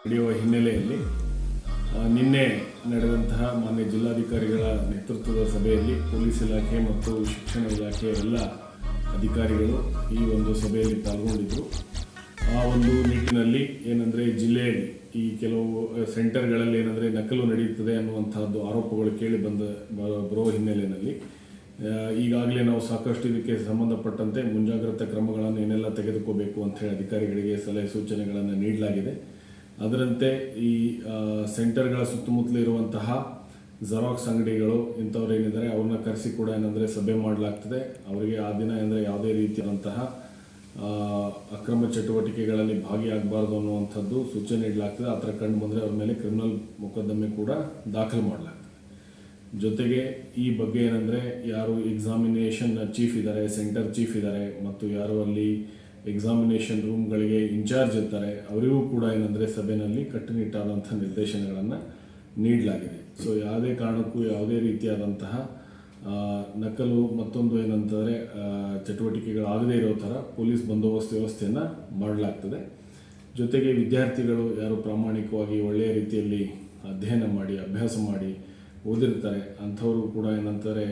ನಡೆಯುವ ಹಿನ್ನೆಲೆಯಲ್ಲಿ ನಿನ್ನೆ ನಡೆದಂತಹ ಮಾನ್ಯ ಜಿಲ್ಲಾಧಿಕಾರಿಗಳ ನೇತೃತ್ವದ ಸಭೆಯಲ್ಲಿ ಪೊಲೀಸ್ ಇಲಾಖೆ ಮತ್ತು ಶಿಕ್ಷಣ ಇಲಾಖೆ ಎಲ್ಲ ಅಧಿಕಾರಿಗಳು ಈ ಒಂದು ಸಭೆಯಲ್ಲಿ ಪಾಲ್ಗೊಂಡಿದ್ದರು ಆ ಒಂದು ನಿಟ್ಟಿನಲ್ಲಿ ಏನಂದರೆ ಜಿಲ್ಲೆಯಲ್ಲಿ ಈ ಕೆಲವು ಸೆಂಟರ್ಗಳಲ್ಲಿ ಏನಂದರೆ ನಕಲು ನಡೆಯುತ್ತದೆ ಅನ್ನುವಂಥದ್ದು ಆರೋಪಗಳು ಕೇಳಿ ಬಂದ ಬರೋ ಹಿನ್ನೆಲೆಯಲ್ಲಿ. ಈಗಾಗಲೇ ನಾವು ಸಾಕಷ್ಟು ಇದಕ್ಕೆ ಸಂಬಂಧಪಟ್ಟಂತೆ ಮುಂಜಾಗ್ರತಾ ಕ್ರಮಗಳನ್ನು ಏನೆಲ್ಲ ತೆಗೆದುಕೋಬೇಕು ಅಂತ ಹೇಳಿ ಅಧಿಕಾರಿಗಳಿಗೆ ಸಲಹೆ ಸೂಚನೆಗಳನ್ನು ನೀಡಲಾಗಿದೆ. ಅದರಂತೆ ಈ ಸೆಂಟರ್ಗಳ ಸುತ್ತಮುತ್ತಲು ಇರುವಂತಹ ಜೆರಾಕ್ಸ್ ಅಂಗಡಿಗಳು ಇಂಥವ್ರು ಏನಿದ್ದಾರೆ, ಅವ್ರನ್ನ ಕರೆಸಿ ಕೂಡ ಏನಂದರೆ ಸಭೆ ಮಾಡಲಾಗ್ತದೆ. ಅವರಿಗೆ ಆ ದಿನ ಅಂದರೆ ಯಾವುದೇ ರೀತಿಯಾದಂತಹ ಅಕ್ರಮ ಚಟುವಟಿಕೆಗಳಲ್ಲಿ ಭಾಗಿಯಾಗಬಾರ್ದು ಅನ್ನುವಂಥದ್ದು ಸೂಚನೆ ನೀಡಲಾಗ್ತದೆ. ಆ ಥರ ಕಂಡು ಬಂದರೆ ಅವ್ರ ಮೇಲೆ ಕ್ರಿಮಿನಲ್ ಮೊಕದ್ದಮೆ ಕೂಡ ದಾಖಲು ಮಾಡಲಾಗ್ತದೆ. ಜೊತೆಗೆ ಈ ಬಗ್ಗೆ ಏನಂದರೆ, ಯಾರು ಎಕ್ಸಾಮಿನೇಷನ್ ಚೀಫ್ ಇದ್ದಾರೆ ಸೆಂಟರ್ ಚೀಫ್ ಇದ್ದಾರೆ, ಮತ್ತು ಯಾರು ಅಲ್ಲಿ ಎಕ್ಸಾಮಿನೇಷನ್ ರೂಮ್ಗಳಿಗೆ ಇನ್ಚಾರ್ಜ್ ಇರ್ತಾರೆ, ಅವರಿಗೂ ಕೂಡ ಏನಂದರೆ ಸಭೆಯಲ್ಲಿ ಕಟ್ಟುನಿಟ್ಟಾದಂಥ ನಿರ್ದೇಶನಗಳನ್ನು ನೀಡಲಾಗಿದೆ. ಸೊ ಯಾವುದೇ ಕಾರಣಕ್ಕೂ ಯಾವುದೇ ರೀತಿಯಾದಂತಹ ನಕಲು ಮತ್ತೊಂದು ಏನಂತಂದರೆ ಚಟುವಟಿಕೆಗಳಾಗದೇ ಇರೋ ಥರ ಪೊಲೀಸ್ ಬಂದೋಬಸ್ತ್ ವ್ಯವಸ್ಥೆಯನ್ನು ಮಾಡಲಾಗ್ತದೆ. ಜೊತೆಗೆ ವಿದ್ಯಾರ್ಥಿಗಳು ಯಾರು ಪ್ರಾಮಾಣಿಕವಾಗಿ ಒಳ್ಳೆಯ ರೀತಿಯಲ್ಲಿ ಅಧ್ಯಯನ ಮಾಡಿ, ಅಭ್ಯಾಸ ಮಾಡಿ ಓದಿರ್ತಾರೆ, ಅಂಥವರು ಕೂಡ ಏನಂತಾರೆ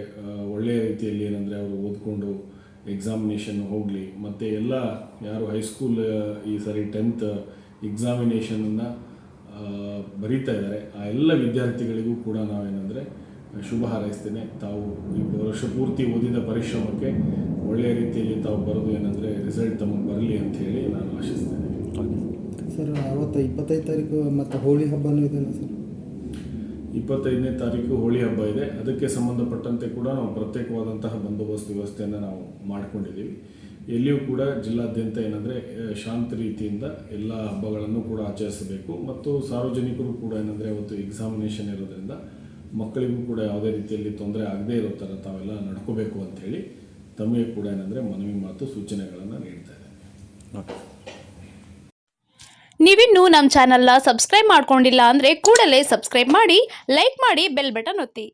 ಒಳ್ಳೆಯ ರೀತಿಯಲ್ಲಿ ಏನಂದರೆ ಅವರು ಓದ್ಕೊಂಡು ಎಕ್ಸಾಮಿನೇಷನ್ ಹೋಗಲಿ, ಮತ್ತು ಎಲ್ಲ ಯಾರು ಹೈಸ್ಕೂಲ್ ಈ ಸರಿ ಟೆಂತ್ ಎಕ್ಸಾಮಿನೇಷನನ್ನು ಬರೀತಾ ಇದ್ದಾರೆ. ಆ ಎಲ್ಲ ವಿದ್ಯಾರ್ಥಿಗಳಿಗೂ ಕೂಡ ನಾವೇನೆಂದರೆ ಶುಭ ಹಾರೈಸ್ತೇನೆ. ತಾವು ಈ ವರ್ಷ ಪೂರ್ತಿ ಓದಿದ ಪರಿಶ್ರಮಕ್ಕೆ ಒಳ್ಳೆಯ ರೀತಿಯಲ್ಲಿ ತಾವು ಬರೋದು ಏನಂದರೆ ರಿಸಲ್ಟ್ ತಮಗೆ ಬರಲಿ ಅಂತ ಹೇಳಿ ನಾನು ಆಶಿಸ್ತೇನೆ. ಸರ್ ಅವತ್ತು ಇಪ್ಪತ್ತೈದು ತಾರೀಕು ಮತ್ತು ಹೋಳಿ ಹಬ್ಬನೂ ಇದೆ ಸರ್? ಇಪ್ಪತ್ತೈದನೇ ತಾರೀಕು ಹೋಳಿ ಹಬ್ಬ ಇದೆ. ಅದಕ್ಕೆ ಸಂಬಂಧಪಟ್ಟಂತೆ ಕೂಡ ನಾವು ಪ್ರತ್ಯೇಕವಾದಂತಹ ಬಂದೋಬಸ್ತ್ ವ್ಯವಸ್ಥೆಯನ್ನು ನಾವು ಮಾಡ್ಕೊಂಡಿದ್ದೀವಿ. ಎಲ್ಲಿಯೂ ಕೂಡ ಜಿಲ್ಲಾದ್ಯಂತ ಏನಂದರೆ ಶಾಂತ ರೀತಿಯಿಂದ ಎಲ್ಲ ಹಬ್ಬಗಳನ್ನು ಕೂಡ ಆಚರಿಸಬೇಕು. ಮತ್ತು ಸಾರ್ವಜನಿಕರು ಕೂಡ ಏನಂದರೆ ಅವತ್ತು ಎಕ್ಸಾಮಿನೇಷನ್ ಇರೋದ್ರಿಂದ ಮಕ್ಕಳಿಗೂ ಕೂಡ ಯಾವುದೇ ರೀತಿಯಲ್ಲಿ ತೊಂದರೆ ಆಗದೇ ಇರೋ ಥರ ತಾವೆಲ್ಲ ನಡ್ಕೋಬೇಕು ಅಂಥೇಳಿ ತಮಗೆ ಕೂಡ ಏನಂದರೆ ಮನವಿ ಮಾತು ಸೂಚನೆಗಳನ್ನು ನೀಡ್ತಾ ಇದ್ದೇನೆ. ನೀವಿನ್ನೂ ನಮ್ಮ ಚಾನಲ್ನ ಸಬ್ಸ್ಕ್ರೈಬ್ ಮಾಡ್ಕೊಂಡಿಲ್ಲ ಅಂದರೆ ಕೂಡಲೇ ಸಬ್ಸ್ಕ್ರೈಬ್ ಮಾಡಿ ಲೈಕ್ ಮಾಡಿ ಬೆಲ್ ಬಟನ್ ಒತ್ತಿ.